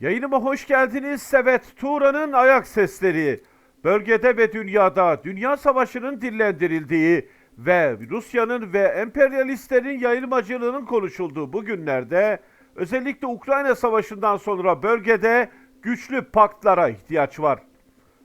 Yayınıma hoş geldiniz. Evet, Tuğra'nın ayak sesleri. Bölgede ve dünyada dünya savaşının dillendirildiği ve Rusya'nın ve emperyalistlerin yayılmacılığının konuşulduğu bu günlerde özellikle Ukrayna Savaşı'ndan sonra bölgede güçlü paktlara ihtiyaç var.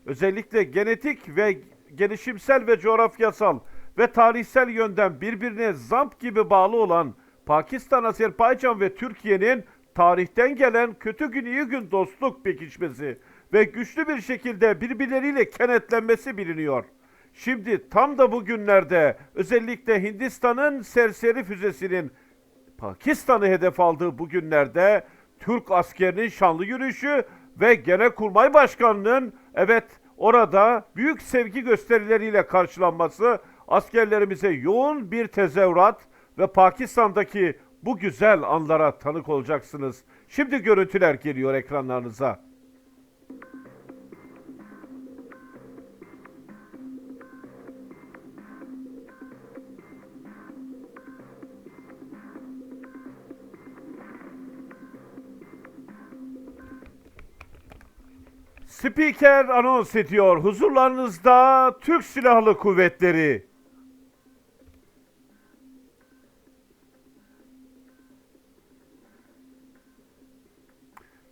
Özellikle genetik ve gelişimsel ve coğrafyasal ve tarihsel yönden birbirine zamp gibi bağlı olan Pakistan, Azerbaycan ve Türkiye'nin tarihten gelen kötü gün iyi gün dostluk pekişmesi ve güçlü bir şekilde birbirleriyle kenetlenmesi biliniyor. Şimdi tam da bu günlerde özellikle Hindistan'ın serseri füzesinin Pakistan'ı hedef aldığı bu günlerde Türk askerinin şanlı yürüyüşü ve Genelkurmay Başkanı'nın evet orada büyük sevgi gösterileriyle karşılanması askerlerimize yoğun bir tezevrat ve Pakistan'daki bu güzel anlara tanık olacaksınız. Şimdi görüntüler geliyor ekranlarınıza. Spiker anons ediyor. Huzurlarınızda Türk Silahlı Kuvvetleri.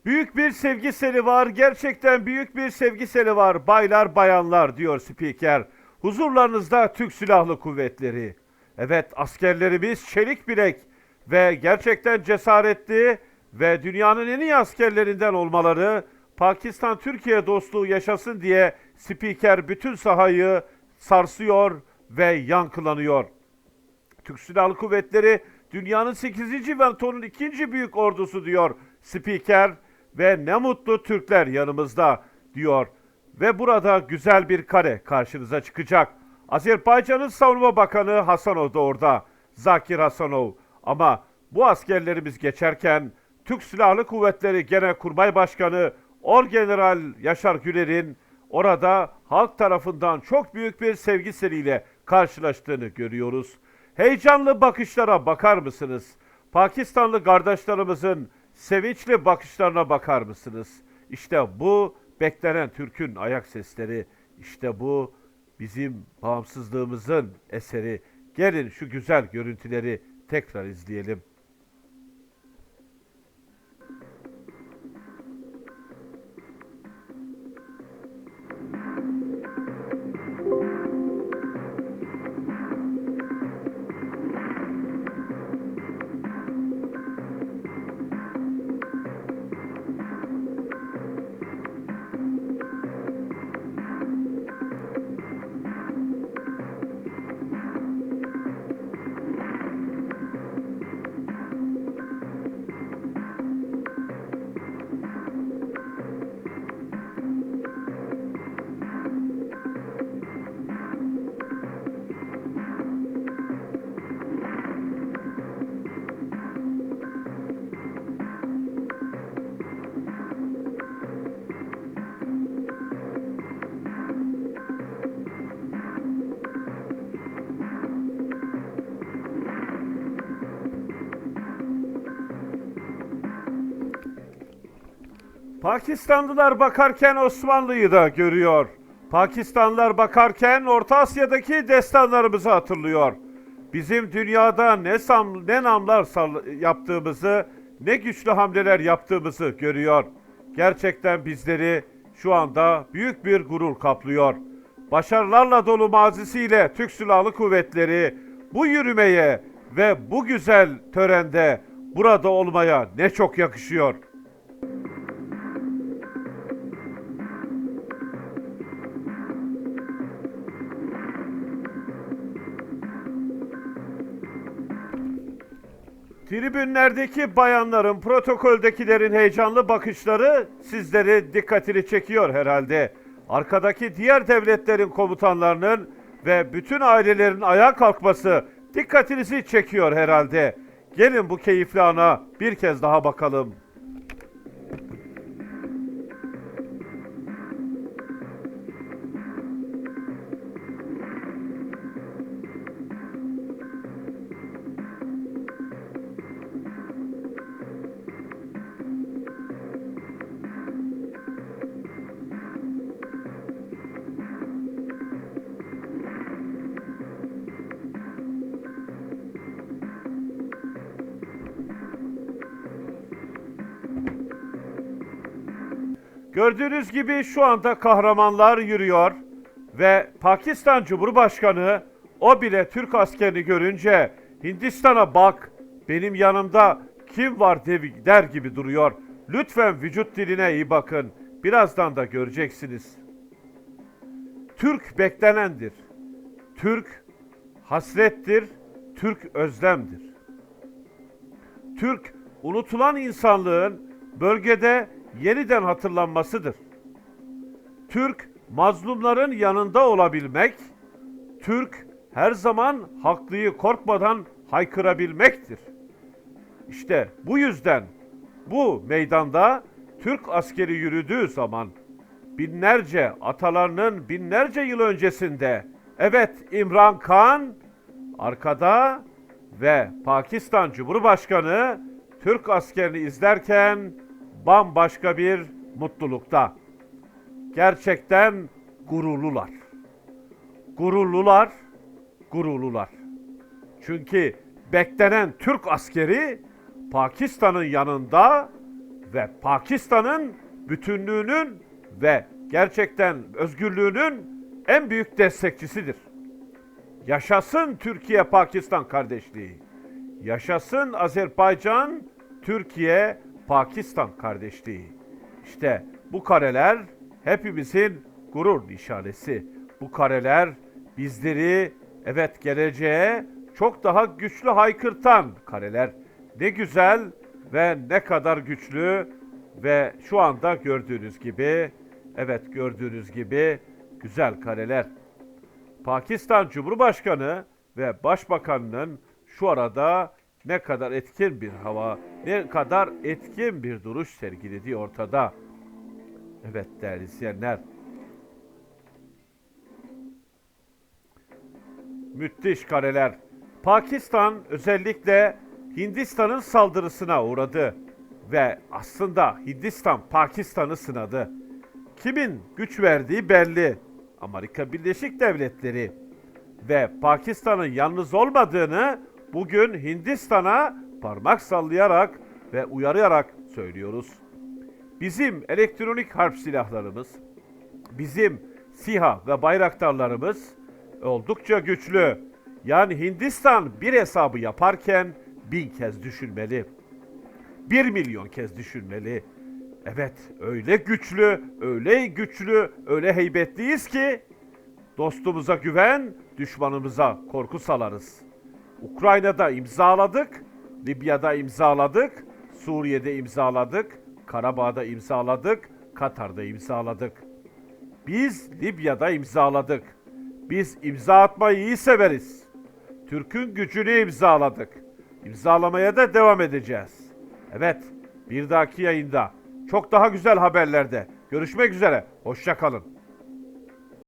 Büyük bir sevgi seli var. Gerçekten büyük bir sevgi seli var. Baylar bayanlar diyor spiker. Huzurlarınızda Türk Silahlı Kuvvetleri. Evet askerlerimiz çelik bilek ve gerçekten cesaretli ve dünyanın en iyi askerlerinden olmaları Pakistan-Türkiye dostluğu yaşasın diye spiker bütün sahayı sarsıyor ve yankılanıyor. Türk Silahlı Kuvvetleri dünyanın 8. ve NATO'nun ikinci büyük ordusu diyor spiker ve ne mutlu Türkler yanımızda diyor. Ve burada güzel bir kare karşınıza çıkacak. Azerbaycan'ın Savunma Bakanı Hasanov da orada. Zakir Hasanov. Ama bu askerlerimiz geçerken Türk Silahlı Kuvvetleri Genelkurmay Başkanı Orgeneral Yaşar Güler'in orada halk tarafından çok büyük bir sevgi seriyle karşılaştığını görüyoruz. Heyecanlı bakışlara bakar mısınız? Pakistanlı kardeşlerimizin sevinçli bakışlarına bakar mısınız? İşte bu beklenen Türk'ün ayak sesleri. İşte bu bizim bağımsızlığımızın eseri. Gelin şu güzel görüntüleri tekrar izleyelim. Pakistanlılar bakarken Osmanlı'yı da görüyor. Pakistanlılar bakarken Orta Asya'daki destanlarımızı hatırlıyor. Bizim dünyada ne, sam, ne namlar yaptığımızı, ne güçlü hamleler yaptığımızı görüyor. Gerçekten bizleri şu anda büyük bir gurur kaplıyor. Başarılarla dolu mazisiyle Türk Silahlı Kuvvetleri bu yürümeye ve bu güzel törende burada olmaya ne çok yakışıyor. Tribünlerdeki bayanların, protokoldekilerin heyecanlı bakışları sizleri dikkatini çekiyor herhalde. Arkadaki diğer devletlerin komutanlarının ve bütün ailelerin ayağa kalkması dikkatinizi çekiyor herhalde. Gelin bu keyifli ana bir kez daha bakalım. Gördüğünüz gibi şu anda kahramanlar yürüyor ve Pakistan Cumhurbaşkanı o bile Türk askerini görünce Hindistan'a bak benim yanımda kim var der gibi duruyor. Lütfen vücut diline iyi bakın. Birazdan da göreceksiniz. Türk beklenendir. Türk hasrettir. Türk özlemdir. Türk unutulan insanlığın bölgede yeniden hatırlanmasıdır. Türk mazlumların yanında olabilmek, Türk her zaman haklıyı korkmadan haykırabilmektir. İşte bu yüzden bu meydanda Türk askeri yürüdüğü zaman binlerce atalarının binlerce yıl öncesinde evet İmran Khan arkada ve Pakistan Cumhurbaşkanı Türk askerini izlerken bambaşka bir mutlulukta. Gerçekten gururlular. Gururlular, gururlular. Çünkü beklenen Türk askeri Pakistan'ın yanında ve Pakistan'ın bütünlüğünün ve gerçekten özgürlüğünün en büyük destekçisidir. Yaşasın Türkiye-Pakistan kardeşliği. Yaşasın Azerbaycan, Türkiye, Pakistan kardeşliği. İşte bu kareler hepimizin gurur nişanesi. Bu kareler bizleri evet geleceğe çok daha güçlü haykırtan kareler. Ne güzel ve ne kadar güçlü ve şu anda gördüğünüz gibi evet gördüğünüz gibi güzel kareler. Pakistan Cumhurbaşkanı ve Başbakanının şu arada ne kadar etkin bir hava, ne kadar etkin bir duruş sergilediği ortada. Evet değerli izleyenler. Müthiş kareler. Pakistan özellikle Hindistan'ın saldırısına uğradı ve aslında Hindistan Pakistan'ı sınadı. Kimin güç verdiği belli. Amerika Birleşik Devletleri ve Pakistan'ın yalnız olmadığını bugün Hindistan'a parmak sallayarak ve uyararak söylüyoruz. Bizim elektronik harp silahlarımız, bizim SİHA ve bayraktarlarımız oldukça güçlü. Yani Hindistan bir hesabı yaparken bin kez düşünmeli. Bir milyon kez düşünmeli. Evet öyle güçlü, öyle güçlü, öyle heybetliyiz ki dostumuza güven, düşmanımıza korku salarız. Ukrayna'da imzaladık, Libya'da imzaladık, Suriye'de imzaladık, Karabağ'da imzaladık, Katar'da imzaladık. Biz Libya'da imzaladık. Biz imza atmayı iyi severiz. Türk'ün gücünü imzaladık. İmzalamaya da devam edeceğiz. Evet, bir dahaki yayında çok daha güzel haberlerde görüşmek üzere. Hoşça kalın.